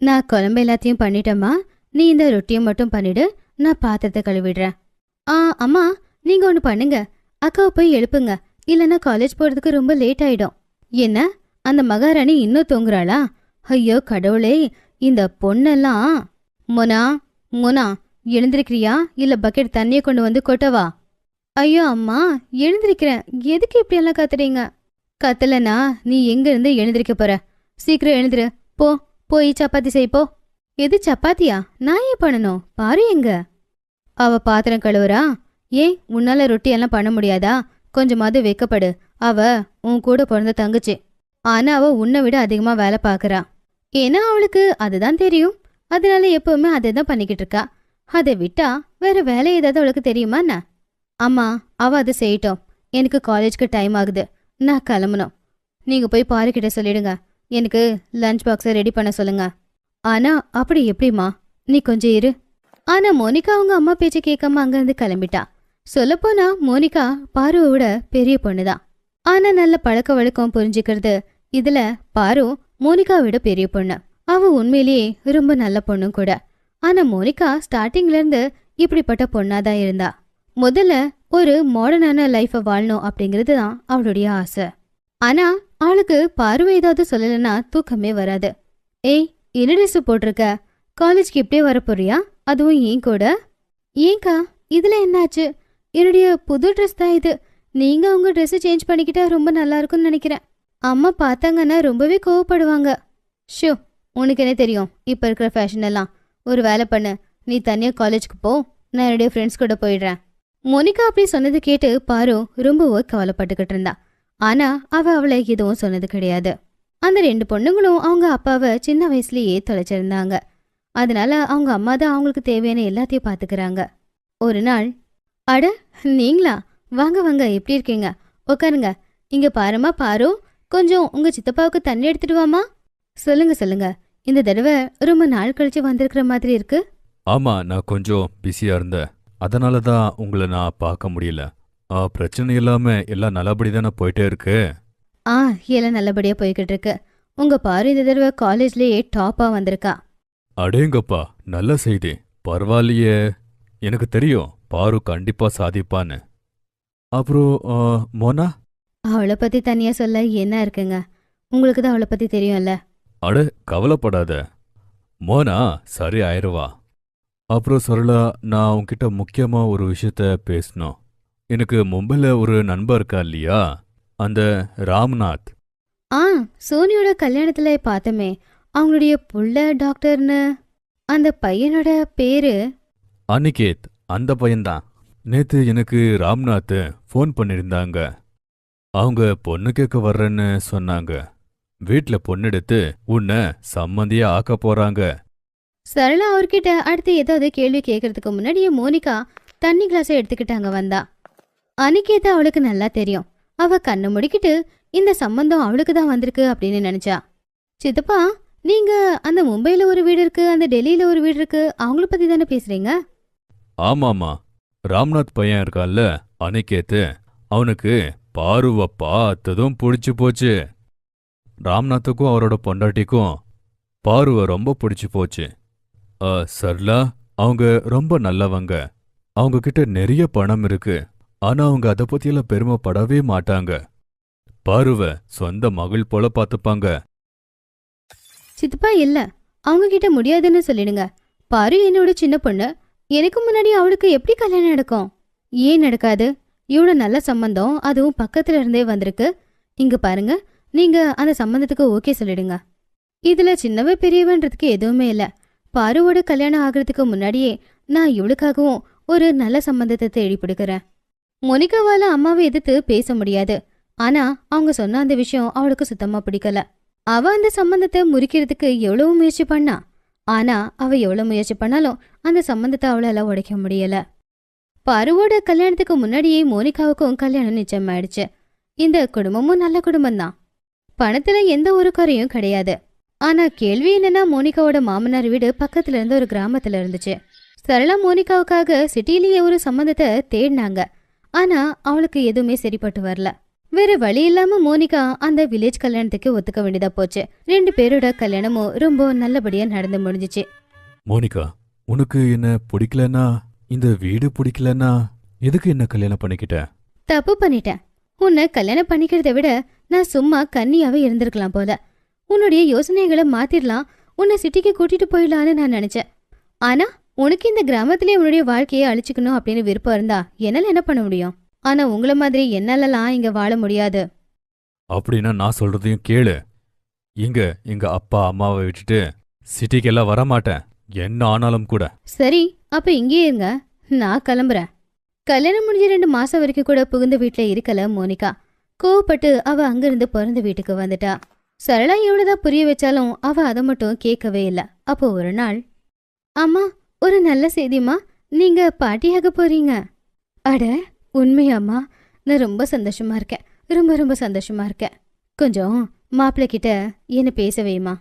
நான் குழம்பு எல்லாத்தையும் பண்ணிட்டேம்மா. நீ இந்த ரொட்டியை மட்டும் பண்ணிடு. நான் பாத்திரத்தை கழுவிடுறேன். ஆ அம்மா நீங்க ஒன்று பண்ணுங்க. அக்காவை போய் எழுப்புங்க. இல்லைன்னா காலேஜ் போறதுக்கு ரொம்ப லேட் ஆயிடும். என்ன? அந்த மகாராணி இன்னும் தூங்குறாளா? ஐயோ கடவுளே. இந்த பொண்ணெல்லாம். மொனா மொனா எழுந்திருக்கிறியா? இல்ல பக்கெட் தண்ணியை கொண்டு வந்து கொட்டவா ஐயோ அம்மா எழுந்திருக்கிறேன். எதுக்கு இப்படியெல்லாம் கத்துறீங்க? கத்தலனா நீ எங்க இருந்து எழுந்திருக்க போற? சீக்கிரம் எழுந்துரு. போ. போய் சப்பாத்தி செய்ப்போ? எது சப்பாத்தியா? நான் ஏன் பண்ணணும்? பாரு எங்க. அவ பாத்திரம் கழுவுறா. ஏன்? உன்னால ரொட்டி எல்லாம் பண்ண முடியாதா? கொஞ்சமாவது வெக்கப்படு. அவ உன் கூட பிறந்த தங்குச்சு. ஆனா அவ உன்னை விட அதிகமா வேலை பார்க்கறா. ஏன்னா அவளுக்கு அதுதான் தெரியும். அதனால எப்பவுமே அதை தான் பண்ணிக்கிட்டு இருக்கா. அதை விட்டா வேற வேலை ஏதாவது அவளுக்கு தெரியுமா என்ன? அம்மா அவ அதை செய்யட்டும். எனக்கு காலேஜ்க்கு டைம் ஆகுது. நான் கிளம்பணும். நீங்க போய் பாருக்கிட்ட சொல்லிடுங்க. எனக்கு லஞ்ச் பாக்ஸை ரெடி பண்ண சொல்லுங்க. ஆனா அப்படி எப்படிம்மா? நீ கொஞ்சம் இரு. ஆனா மோனிகா அவங்க அம்மா பேச்ச கேட்காம அங்கிருந்து கிளம்பிட்டா. சொல்லப்போனா மோனிகா பாருவோட பெரிய பொண்ணுதான் ஆனா நல்ல பழக்க வழக்கம் புரிஞ்சுக்கிறது. இதுல பாரு மோனிகாவோட விட பெரிய பொண்ணு. அவ உண்மையிலேயே ரொம்ப நல்ல பொண்ணும் கூட. ஆனா மோனிகா ஸ்டார்டிங்ல இருந்து இப்படிப்பட்ட பொண்ணாதான் இருந்தா. முதல்ல ஒரு மாடர்னான லைஃபை வாழணும் அப்படிங்கிறது தான் அவளுடைய ஆசை. ஆனா ஆளுக்கு பார்வை ஏதாவது சொல்லலைன்னா தூக்கமே வராது. ஏய் என்ன ட்ரெஸ் போட்டிருக்க? காலேஜ்க்கு இப்படியே வரப்போறியா? அதுவும் ஏன் கூட? ஏங்கா இதுல என்னாச்சு? என்னுடைய புது ட்ரெஸ் தான் இது. நீங்க உங்க ட்ரெஸ்ஸை சேஞ்ச் பண்ணிக்கிட்டா ரொம்ப நல்லா இருக்கும்னு நினைக்கிறேன். அம்மா பார்த்தாங்கன்னா ரொம்பவே கோவப்படுவாங்க. ஷோ உனக்கு என்ன தெரியும்? இப்போ இருக்கிற ஃபேஷன் எல்லாம். ஒரு வேலை பண்ணு. நீ தனியாக காலேஜ்க்கு போ. நான் என்னுடைய ஃப்ரெண்ட்ஸ் கூட போயிடுறேன். மோனிகா அப்படி சொன்னது கேட்டு பாரு ரொம்பவோ கவலைப்பட்டுக்கிட்டு இருந்தா. ஆனா அவ அவளை எதுவும் சொன்னது கிடையாது. அந்த ரெண்டு பொண்ணுங்களும் அவங்க அப்பாவை சின்ன வயசுலயே தொலைச்சிருந்தாங்க. அதனால அவங்க அம்மா தான் அவங்களுக்கு தேவையான எல்லாத்தையும் பாத்துக்கறாங்க. ஒரு நாள் அட நீங்களா? வாங்க வாங்க எப்படி இருக்கீங்க? உட்காருங்க. இங்க பாருமா பாரு. கொஞ்சம் உங்க சித்தப்பாவுக்கு தண்ணி எடுத்துட்டு வாமா சொல்லுங்க சொல்லுங்க. இந்த தடவை ரொம்ப நாள் கழிச்சு வந்திருக்கிற மாதிரி இருக்கு. ஆமா நான் கொஞ்சம் பிஸியா இருந்தேன். அதனால தான் உங்களை நான் பார்க்க முடியல. ஆ, பிரச்சனை இல்லாம எல்லாம் நல்லபடி தானே போயிட்டே இருக்கு? ஆ எல்லாம் நல்லபடியா போய்கிட்டு இருக்கு. உங்க பாரு இந்த தடவை காலேஜ்லயே டாப்பா வந்திருக்கா. அடேங்கப்பா நல்ல செய்தி. பரவாயில்லையே. எனக்கு தெரியும் பாரு கண்டிப்பா சாதிப்பான்னு. அப்புறம் ஆ, மோனா? அவளை பத்தி தனியா சொல்ல என்ன இருக்குங்க? உங்களுக்கு தான் அவளை பத்தி தெரியும்ல. அட கவலைப்படாத. மோனா சரி ஆயிருவா அப்புறம் சரளா நான் உன்கிட்ட முக்கியமா ஒரு விஷயத்த பேசணும். எனக்கு மும்பைல ஒரு நண்பர் இருக்கா இல்லையா? அந்த ராம்நாத். ஆ சோனியோட கல்யாணத்துல பார்த்தமே. அவங்களுடைய புள்ள டாக்டர்னு. அந்த பையனோட பேரு? அனிகேத். அந்த பையன்தான். நேத்து எனக்கு ராம்நாத் ஃபோன் பண்ணியிருந்தாங்க. அவங்க பொண்ணு கேட்க வர்றேன்னு சொன்னாங்க. வீட்ல பொண்ணெடுத்து உன்னை சம்மந்தியா ஆக்க போறாங்க. சரளா அவர்கிட்ட அடுத்து ஏதாவது கேள்வி கேட்கறதுக்கு முன்னாடியே மோனிகா தண்ணி கிளாஸை எடுத்துக்கிட்டு அங்க வந்தா. அனிகேதா அவளுக்கு நல்லா தெரியும். அவ கண்ணு முடிக்கிட்டு இந்த சம்பந்தம் அவளுக்கு தான் வந்திருக்கு அப்படின்னு நினைச்சா. சித்தப்பா நீங்க அந்த மும்பைல ஒரு வீடு இருக்கு அந்த டெல்லியில ஒரு வீடு இருக்கு அவங்கள பத்தி தானே பேசுறீங்க? ஆமாமா ராம்நாத் பையன் இருக்கான்ல அனிகேத்து. அவனுக்கு பாருவ பார்த்ததும் பிடிச்சு போச்சு. ராம்நாத்துக்கும் அவரோட பொண்டாட்டிக்கும் பாருவ ரொம்ப பிடிச்சு போச்சு. சர்லா அவங்க ரொம்ப நல்லவங்க. அவங்க கிட்ட நிறைய பணம் இருக்கு. ஆனா அவங்க அதை பத்தியெல்லாம் பெருமைப்படவே மாட்டாங்க. பாருவ சொந்த மகள் போல பார்த்துப்பாங்க சித்தப்பா இல்ல. அவங்க கிட்ட முடியாதுன்னு சொல்லிடுங்க. பாரு என்னோட சின்ன பொண்ணு. எனக்கு முன்னாடி அவளுக்கு எப்படி கல்யாணம் நடக்கும்? ஏன் நடக்காது? இவ்வளோ நல்ல சம்பந்தம் அதுவும் பக்கத்துல இருந்தே வந்திருக்கு. இங்க பாருங்க. நீங்க அந்த சம்பந்தத்துக்கு ஓகே சொல்லிடுங்க. இதுல சின்னவ பெரியவன்றதுக்கு எதுவுமே இல்ல. பாருவோட கல்யாணம் ஆகிறதுக்கு முன்னாடியே நான் இவளுக்காகவும் ஒரு நல்ல சம்பந்தத்தை தேடி பிடிக்கிறேன். மோனிகாவால அம்மாவை எதிர்த்து பேச முடியாது. ஆனா அவங்க சொன்ன அந்த விஷயம் அவளுக்கு சுத்தமா பிடிக்கல. அவ அந்த சம்பந்தத்தை முறிக்கிறதுக்கு எவ்வளவு முயற்சி பண்ணா? ஆனா அவ எவ்வளவு முயற்சி பண்ணாலும் அந்த சம்பந்தத்தை அவளால உடைக்க முடியல. பருவோட கல்யாணத்துக்கு முன்னாடியே மோனிகாவுக்கும் கல்யாணம் நிச்சயமாயிடுச்சு. இந்த குடும்பமும் நல்ல குடும்பம்தான். பணத்துல எந்த ஒரு குறையும் கிடையாது. ஆனா கேள்வி என்னன்னா மோனிகாவோட மாமனார் வீடு பக்கத்துல இருந்த ஒரு கிராமத்துல இருந்துச்சு. சரளா மோனிகாவுக்காக சிட்டிலேயே ஒரு சம்மந்தத்தை தேடினாங்க. ஆனா அவளுக்கு எதுவுமே சரிப்பட்டு வரல. வேற வழி இல்லாம மோனிகா அந்த வில்லேஜ் கல்யாணத்துக்கு ஒத்துக்க வேண்டியதா போச்சு. ரெண்டு பேரோட கல்யாணமும் ரொம்ப நல்லபடியா நடந்து முடிஞ்சுச்சு. மோனிகா உனக்கு என்ன பிடிக்கலன்னா இந்த வீடு பிடிக்கலன்னா எதுக்கு என்ன கல்யாணம் பண்ணிக்கிட்ட? தப்பு பண்ணிட்டேன். உன்னை கல்யாணம் பண்ணிக்கிறதை விட நான் சும்மா கன்னியாவே இருந்திருக்கலாம் போல. உன்னுடைய யோசனைகளை மாத்திரலாம். உன்னை சிட்டிக்கு கூட்டிட்டு போயிடலான்னு நான் நினைச்சேன். ஆனா உனக்கு இந்த கிராமத்திலே உன்னுடைய வாழ்க்கையை அழிச்சுக்கணும் அப்படின்னு விருப்பம் இருந்தா என்னால என்ன பண்ண முடியும்? ஆனா உங்கள மாதிரி என்னாலலாம் இங்க வாழ முடியாது. அப்படின்னா நான் சொல்றதையும் கேளு. இங்க எங்க அப்பா அம்மாவை விட்டுட்டு சிட்டிக்கெல்லாம் வரமாட்டேன். என்ன ஆனாலும் கூட. சரி அப்ப இங்கேயே இருங்க. நான் கிளம்புறேன். கல்யாணம் முடிஞ்ச ரெண்டு மாசம் வரைக்கும் கூட புகுந்த வீட்ல இருக்கல மோனிகா. கோவப்பட்டு அவ அங்கிருந்து பிறந்த வீட்டுக்கு வந்துட்டா. சரளா எவ்வளவுதான் புரிய வச்சாலும் அவ அதை மட்டும் கேட்கவே இல்ல. அப்போ ஒரு நாள் அம்மா ஒரு நல்ல செய்திம்மா. நீங்க பாட்டியாக போறீங்க. அட உண்மையாம்மா. நான் ரொம்ப சந்தோஷமா இருக்கேன். ரொம்ப ரொம்ப சந்தோஷமா இருக்கேன். கொஞ்சம் மாப்பிள்ளை கிட்ட என்ன பேச வைமா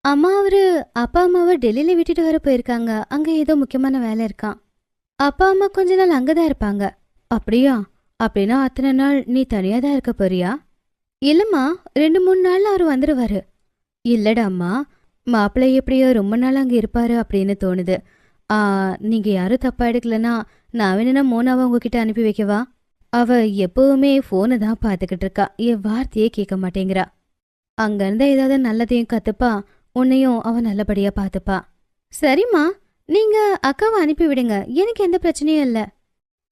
அம்மா அவரு அப்பா அம்மாவை டெல்லியில விட்டுட்டு வர போயிருக்காங்க. அங்க ஏதோ முக்கியமான வேலை இருக்கான் அப்பா அம்மா கொஞ்ச நாள் அங்கதான் இருப்பாங்க. அப்படியா? அப்படின்னா அத்தனை நாள் நீ தனியா தான் இருக்க போறியா? இல்லம்மா ரெண்டு மூணு நாள்ல அவர் வந்துருவாரு. இல்லடா அம்மா. மாப்பிள்ளை எப்படியோ ரொம்ப நாள் அங்க இருப்பாரு அப்படின்னு தோணுது. ஆ நீங்க யாரும் தப்பா எடுக்கலனா நான் வேணும்னா மோனாவை உங்ககிட்ட அனுப்பி வைக்கவா? அவ எப்பவுமே ஃபோனை தான் பார்த்துக்கிட்டு இருக்கா. என் வார்த்தையே கேட்க மாட்டேங்கிறா. அங்கேருந்த ஏதாவது நல்லதையும் கத்துப்பா. உன்னையும் அவ நல்லபடியா பார்த்துப்பா. சரிம்மா நீங்க அக்காவை அனுப்பி விடுங்க. எனக்கு எந்த பிரச்சனையும் இல்ல.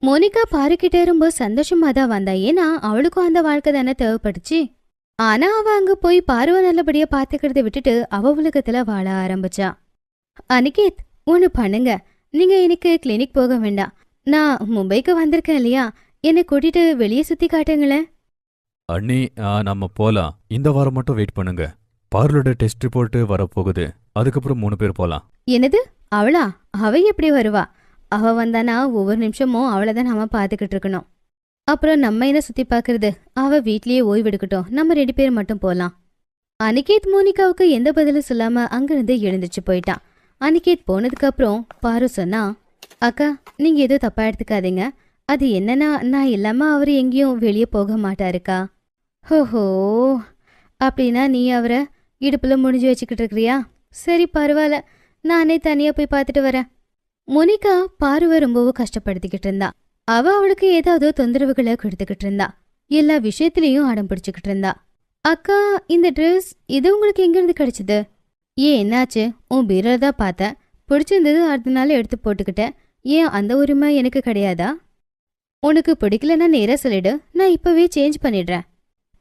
மோனிகா பாருக்கிட்டே ரொம்ப சந்தோஷமா தான் வந்தா. ஏன்னா அவளுக்கும் அந்த வாழ்க்கை தானே தேவைப்படுச்சு. ஆனா அவ அங்க போய் பார்வை நல்லபடியா பார்த்துக்கிறத விட்டுட்டு அவ உலகத்துல வாழ ஆரம்பிச்சா. அனிகேத் ஒன்று பண்ணுங்க. நீங்க எனக்கு கிளினிக் போக வேண்டாம். நான் மும்பைக்கு வந்திருக்கேன் இல்லையா? என்னை கூட்டிட்டு வெளியே சுத்தி காட்டுங்களேன். அண்ணி நம்ம போலாம். இந்த வாரம் மட்டும் வெயிட் பண்ணுங்க. பார்லோட டெஸ்ட் ரிப்போர்ட் வரப்போகுது. அதுக்கப்புறம் மூணு பேர் போலாம். என்னது? அவளா? அவ எப்படி வருவா? அவ வந்தானா ஒவ்வொரு நிமிஷமும் அவளை தான் நாம பார்த்துக்கிட்டு இருக்கணும். அப்புறம் நம்ம என்ன சுத்தி பார்க்கறது? அவ வீட்லயே ஓய்வெடுக்கட்டும் நம்ம ரெண்டு பேர் மட்டும் போலாம். அனிகேத் மோனிகாவுக்கு எந்த பதிலும் சொல்லாம அங்கிருந்து எழுந்துச்சு போயிட்டான் அனிகேத் போனதுக்கப்புறம் பாரு சொன்னா அக்கா நீங்க எதுவும் தப்பா எடுத்துக்காதீங்க. அது என்னன்னா நான் இல்லாம அவர் எங்கேயும் வெளியே போக மாட்டாருக்கா? ஹோஹோ அப்படின்னா நீ அவரை இடுப்புல முடிஞ்சு வச்சுக்கிட்டு இருக்கிறியா? சரி பரவாயில்ல. நானே தனியா போய் பார்த்துட்டு வரேன். மோனிகா பார்வை ரொம்பவும் கஷ்டப்படுத்திக்கிட்டு இருந்தா. அவ அவளுக்கு ஏதாவது தொந்தரவுகளை கொடுத்துக்கிட்டு இருந்தா. எல்லா விஷயத்திலையும் அடம் பிடிச்சுக்கிட்டு இருந்தா. அக்கா இந்த ட்ரெஸ் இது உங்களுக்கு எங்கிருந்து கிடைச்சது? ஏன் என்னாச்சு? உன் பீரர் தான் பார்த்தேன் பிடிச்சிருந்தது அடுத்த நாள் எடுத்து போட்டுக்கிட்டேன் ஏன் அந்த உரிமை எனக்கு கிடையாதா? உனக்கு பிடிக்கலன்னா நேராக சொல்லிடு. நான் இப்போவே சேஞ்ச் பண்ணிடுறேன்.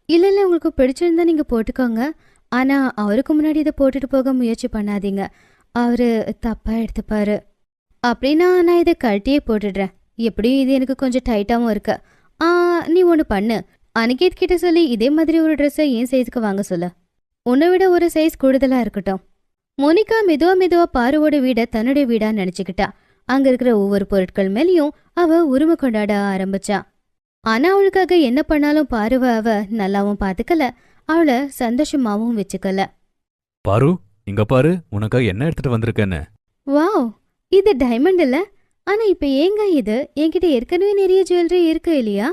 இல்லை இல்லை உங்களுக்கு பிடிச்சிருந்தா நீங்கள் போட்டுக்கோங்க. ஆனால் அவருக்கு முன்னாடி இதை போட்டுட்டு போக முயற்சி பண்ணாதீங்க. அவர் தப்பாக எடுத்துப்பாரு. அப்படின்னா நான் இதை கழட்டியே போட்டுடுறேன். எப்படியும் இது எனக்கு கொஞ்சம் டைட்டாகவும் இருக்கு. ஆ நீ ஒன்று பண்ணு. அனிகேத் கிட்ட சொல்லி இதே மாதிரி ஒரு ட்ரெஸ்ஸை என் சைஸுக்கு வாங்க சொல்லு. உன்னை விட ஒரு சைஸ் கூடுதலாக இருக்கட்டும். மோனிகா மெதுவா மெதுவா பாருவோட வீடை தன்னுடைய வீடா நினச்சிக்கிட்டா. அங்க இருக்கிற ஒவ்வொரு பொருட்கள் மேலேயும் அவ உரிமை கொண்டாட ஆரம்பிச்சா. ஆனா அவளுக்காக என்ன பண்ணாலும் பாருவ அவ நல்லாவும் பாத்துக்கல. அவளை சந்தோஷமாவும் வச்சுக்கல. பாரு இங்க பாரு உனக்காக என்ன எடுத்துட்டு வந்திருக்கேன்னு. வாவ் இது டைமண்ட் இல்ல? ஆனா இப்ப ஏங்க இது? என்கிட்ட ஏற்கனவே நிறைய ஜுவல்லரி இருக்கு இல்லையா?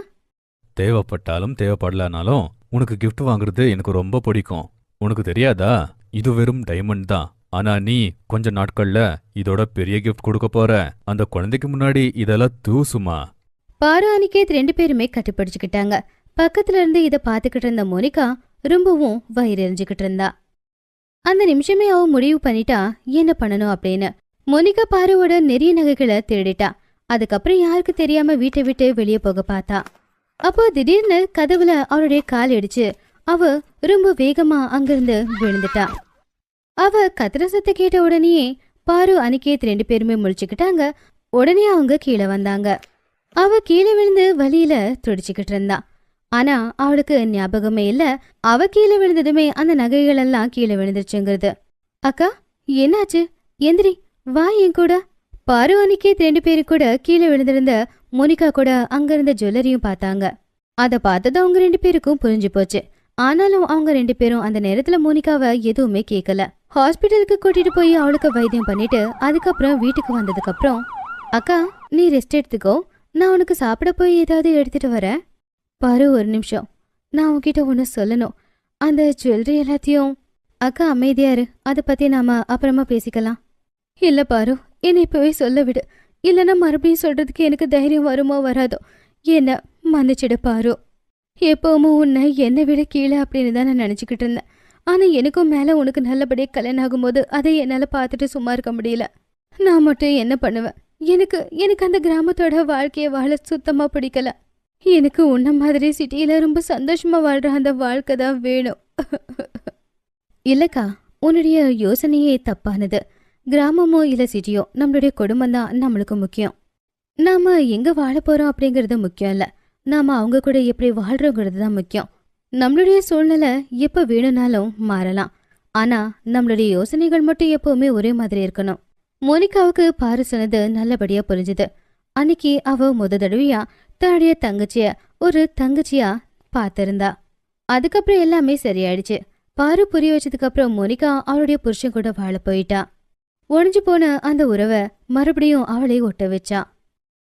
தேவைப்பட்டாலும் தேவைப்படலனாலும் உனக்கு gift வாங்குறது எனக்கு ரொம்ப பிடிக்கும். உனக்கு தெரியாதா? இது வெறும் டைமண்ட் தான். ஆனா நீ கொஞ்ச நாட்கள்ல இதோட பெரிய கிஃப்ட் கொடுக்க போற. அந்த குழந்தைக்கு முன்னாடி இதெல்லாம் தூசுமா? பாரு அனிகேத் ரெண்டு பேருமே கட்டுப்பிடிச்சுக்கிட்டாங்க பக்கத்துல இருந்து இத பாத்துக்கிட்டு இருந்த மோனிகா ரொம்பவும் வயிறு எரிஞ்சுக்கிட்டு இருந்தா. அந்த நிமிஷமே அவ முடிவு பண்ணிட்டா என்ன பண்ணணும்? அப்படின்னு. மோனிகா பாருவோட நிறைய நகைகளை திருடிட்டா அதுக்கப்புறம் யாருக்கு தெரியாம வீட்டை விட்டு வெளியே போக பார்த்தா. அப்போ திடீர்னு கதவுல அவளுடைய கால் அடிச்சு அவ ரொம்ப வேகமா அங்கிருந்து விழுந்துட்டா. அவ கத்துற சத்த கேட்ட உடனேயே பாரு அனிகேத் ரெண்டு பேருமே முழிச்சுக்கிட்டாங்க. உடனே அவங்க கீழே வந்தாங்க. அவ கீழே விழுந்து வழியில துடிச்சுக்கிட்டு இருந்தா. ஆனா அவளுக்கு ஞாபகமே இல்ல. அவ கீழே விழுந்ததுமே அந்த நகைகள் எல்லாம் கீழே விழுந்துருச்சுங்கிறது. அக்கா என்னாச்சு? எந்திரி வா என் கூட. பாரு அனிகேத் ரெண்டு பேரு கூட கீழே விழுந்திருந்த மோனிகா கூட அங்க இருந்த ஜுவல்லரியும் பார்த்தாங்க. அத பார்த்தது அவங்க ரெண்டு பேருக்கும் புரிஞ்சு போச்சு. ஆனாலும் அவங்க ரெண்டு பேரும் அந்த நேரத்துல மோனிகாவை எதுவுமே கேட்கல ஹாஸ்பிட்டலுக்கு கூட்டிட்டு போய் அவளுக்கு வைத்தியம் பண்ணிட்டு அதுக்கப்புறம் வீட்டுக்கு வந்ததுக்கு அப்புறம் அக்கா நீ ரெஸ்ட் எடுத்துக்கோ. நான் உனக்கு சாப்பிட போய் ஏதாவது எடுத்துட்டு வரேன். பாரு ஒரு நிமிஷம். நான் உன்கிட்ட ஒன்று சொல்லணும். அந்த ஜுவல்லரி எல்லாத்தையும் அக்கா அமைதியா இரு. அதை பத்தி நாம அப்புறமா பேசிக்கலாம். இல்ல பாரு என்னை இப்பவே சொல்ல விடு. இல்லைன்னா மறுபடியும் சொல்றதுக்கு எனக்கு தைரியம் வருமோ வராதோ? என்ன மன்னிச்சிடு பாரு. எப்பவுமே உன்னை என்னை விட கீழே அப்படின்னு தான் நான் நினச்சிக்கிட்டு இருந்தேன். ஆனால் எனக்கும் மேலே உனக்கு நல்லபடியாக கல்யாணம் ஆகும்போது அதை என்னால் பார்த்துட்டு சும்மா இருக்க முடியல. நான் மட்டும் என்ன பண்ணுவேன்? எனக்கு எனக்கு அந்த கிராமத்தோட வாழ்க்கையை வாழ சுத்தமாக பிடிக்கல. எனக்கு உன்ன மாதிரி சிட்டியில் ரொம்ப சந்தோஷமாக வாழ்கிற அந்த வாழ்க்கை தான் வேணும். இல்லைக்கா உன்னுடைய யோசனையே தப்பானது. கிராமமோ இல்லை சிட்டியோ நம்மளுடைய குடும்பம் தான் நம்மளுக்கு முக்கியம். நாம் எங்கே வாழ போகிறோம் அப்படிங்கிறது முக்கியம் இல்லை. நாம அவங்க கூட எப்படி வாழ்கிறோங்கிறது தான் முக்கியம். நம்மளுடைய சூழ்நிலை எப்ப வேணும்னாலும் மாறலாம். ஆனா நம்மளுடைய யோசனைகள் மட்டும் எப்பவுமே ஒரே மாதிரி இருக்கணும். மோனிகாவுக்கு பாரு சொன்னது நல்லபடியா புரிஞ்சுது. அன்னைக்கு அவ முத தடவையா தன்னுடைய தங்கச்சிய ஒரு தங்கச்சியா பார்த்திருந்தா. அதுக்கப்புறம் எல்லாமே சரியாயிடுச்சு. பாரு புரிய வச்சதுக்கு அப்புறம் மோனிகா அவளுடைய புருஷன் கூட வாழ போயிட்டா. ஒழிஞ்சு போன அந்த உறவை மறுபடியும் அவளை ஒட்ட வச்சா.